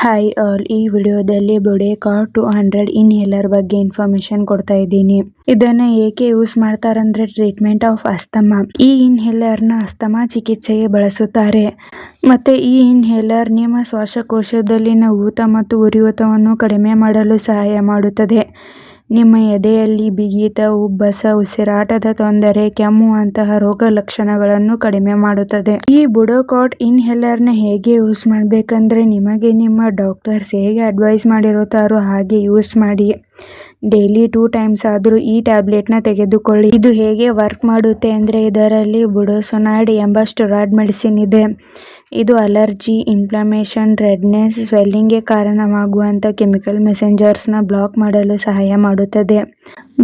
Hi all ಈ ವಿಡಿಯೋದಲ್ಲಿ Budecort two hundred inhaler ಬಗ್ಗೆ ಇನ್ಫಾರ್ಮೇಶನ್ ಕೊಡ್ತಾ ಇದ್ದೀನಿ. ಇದನ್ನ ಏಕೆ ಯೂಸ್ ಮಾಡ್ತಾರಂದ್ರೆ ಟ್ರೀಟ್ಮೆಂಟ್ ಆಫ್ ಅಸ್ತಮಾ ಈ ಇನ್ಹೇಲರ್ನ ಅಸ್ತಮಾ ಚಿಕಿತ್ಸೆಗೆ ಬಳಸುತ್ತಾರೆ. ಮತ್ತೆ ಈ ಇನ್ಹೇಲರ್ ನಿಮ್ಮ ಶ್ವಾಸಕೋಶದಲ್ಲಿನ ಊತ ಮತ್ತು ಉರಿಯೂತವನ್ನು ಕಡಿಮೆ ಮಾಡಲು ಸಹಾಯ ಮಾಡುತ್ತದೆ. ನಿಮ್ಮ ಎದೆಯಲ್ಲಿ ಬಿಗಿತ ಉಬ್ಬಸ ಉಸಿರಾಟದ ತೊಂದರೆ, ಕೆಮ್ಮು ಅಂತಹ ರೋಗ ಲಕ್ಷಣಗಳನ್ನು ಕಡಿಮೆ ಮಾಡುತ್ತದೆ. ಈ ಬುಡೋಕಾಟ್ನ ಹೇಗೆ ಯೂಸ್ ಮಾಡಬೇಕಂದ್ರೆ ನಿಮಗೆ ನಿಮ್ಮ ಡಾಕ್ಟರ್ಸ್ ಹೇಗೆ ಅಡ್ವೈಸ್ ಮಾಡಿರುತ್ತಾರೋ ಹಾಗೆ ಯೂಸ್ ಮಾಡಿ. ಡೈಲಿ ಟೂ ಟೈಮ್ಸ್ ಆದರೂ ಈ ಟ್ಯಾಬ್ಲೆಟ್ನ ತೆಗೆದುಕೊಳ್ಳಿ. ಇದು ಹೇಗೆ ವರ್ಕ್ ಮಾಡುತ್ತೆ ಅಂದ್ರೆ ಇದರಲ್ಲಿ ಬುಡೋಸೊನಾಯ್ಡ್ ಎಂಬ ಸ್ಟೊರಾಯ್ಡ್ ಮೆಡಿಸಿನ್ ಇದೆ. ಇದು ಅಲರ್ಜಿ ಇನ್ಫ್ಲಮೇಷನ್ ರೆಡ್ನೆಸ್ ಸ್ವೆಲ್ಲಿಂಗ್ಗೆ ಕಾರಣವಾಗುವಂತ ಕೆಮಿಕಲ್ ಮೆಸೆಂಜರ್ಸ್ನ ಬ್ಲಾಕ್ ಮಾಡಲು ಸಹಾಯ ಮಾಡುತ್ತದೆ.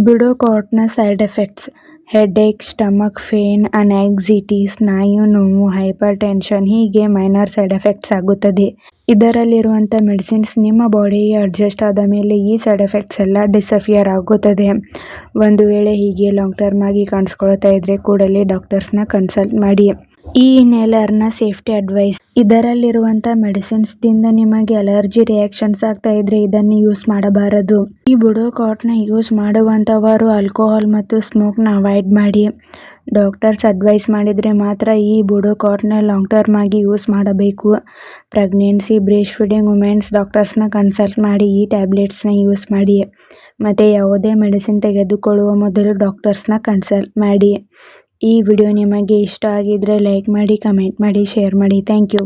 ಬುಡೋಕಾಟ್ನ side effects headache stomach pain anxiety ಸ್ನಾಯು, ನೋವು ಹೈಪರ್ ಟೆನ್ಷನ್ ಹೀಗೆ ಮೈನರ್ ಸೈಡ್ ಎಫೆಕ್ಟ್ಸ್ ಆಗುತ್ತದೆ. ಇದರಲ್ಲಿರುವಂಥ ಮೆಡಿಸಿನ್ಸ್ ನಿಮ್ಮ ಬಾಡಿಗೆ ಅಡ್ಜಸ್ಟ್ ಆದ ಮೇಲೆ ಈ ಸೈಡ್ ಎಫೆಕ್ಟ್ಸ್ ಎಲ್ಲ ಡಿಸಫಿಯರ್ ಆಗುತ್ತದೆ. ಒಂದು ವೇಳೆ ಹೀಗೆ ಲಾಂಗ್ ಟರ್ಮ್ ಆಗಿ ಕಾಣಿಸ್ಕೊಳ್ತಾ ಇದ್ರೆ ಕೂಡಲೇ ಡಾಕ್ಟರ್ಸ್ನ ಕನ್ಸಲ್ಟ್ ಮಾಡಿ. ಈ ಇನ್ಹೇಲರ್ನ ಸೇಫ್ಟಿ ಅಡ್ವೈಸ್ ಇದರಲ್ಲಿರುವಂಥ ಮೆಡಿಸಿನ್ಸ್ ದಿಂದ ನಿಮಗೆ ಅಲರ್ಜಿ ರಿಯಾಕ್ಷನ್ಸ್ ಆಗ್ತಾ ಇದ್ರೆ ಇದನ್ನು ಯೂಸ್ ಮಾಡಬಾರದು. ಈ ಬುಡೋಕಾಟ್ನ ಯೂಸ್ ಮಾಡುವಂಥವರು ಆಲ್ಕೋಹಾಲ್ ಮತ್ತು ಸ್ಮೋಕ್ನ ಅವಾಯ್ಡ್ ಮಾಡಿ. ಡಾಕ್ಟರ್ಸ್ ಅಡ್ವೈಸ್ ಮಾಡಿದರೆ ಮಾತ್ರ ಈ ಬುಡೋಕಾಟ್ನ ಲಾಂಗ್ ಟರ್ಮ್ ಆಗಿ ಯೂಸ್ ಮಾಡಬೇಕು. ಪ್ರೆಗ್ನೆನ್ಸಿ ಬ್ರೇಸ್ ಫೀಡಿಂಗ್ ವುಮೆನ್ಸ್ ಡಾಕ್ಟರ್ಸ್ನ ಕನ್ಸಲ್ಟ್ ಮಾಡಿ ಈ ಟ್ಯಾಬ್ಲೆಟ್ಸ್ನ ಯೂಸ್ ಮಾಡಿ. ಮತ್ತು ಯಾವುದೇ ಮೆಡಿಸಿನ್ ತೆಗೆದುಕೊಳ್ಳುವ ಮೊದಲು ಡಾಕ್ಟರ್ಸ್ನ ಕನ್ಸಲ್ಟ್ ಮಾಡಿ. ಈ ವಿಡಿಯೋ ನಿಮಗೆ ಇಷ್ಟ ಆಗಿದ್ರೆ ಲೈಕ್ ಮಾಡಿ ಕಮೆಂಟ್ ಮಾಡಿ ಶೇರ್ ಮಾಡಿ. Thank you.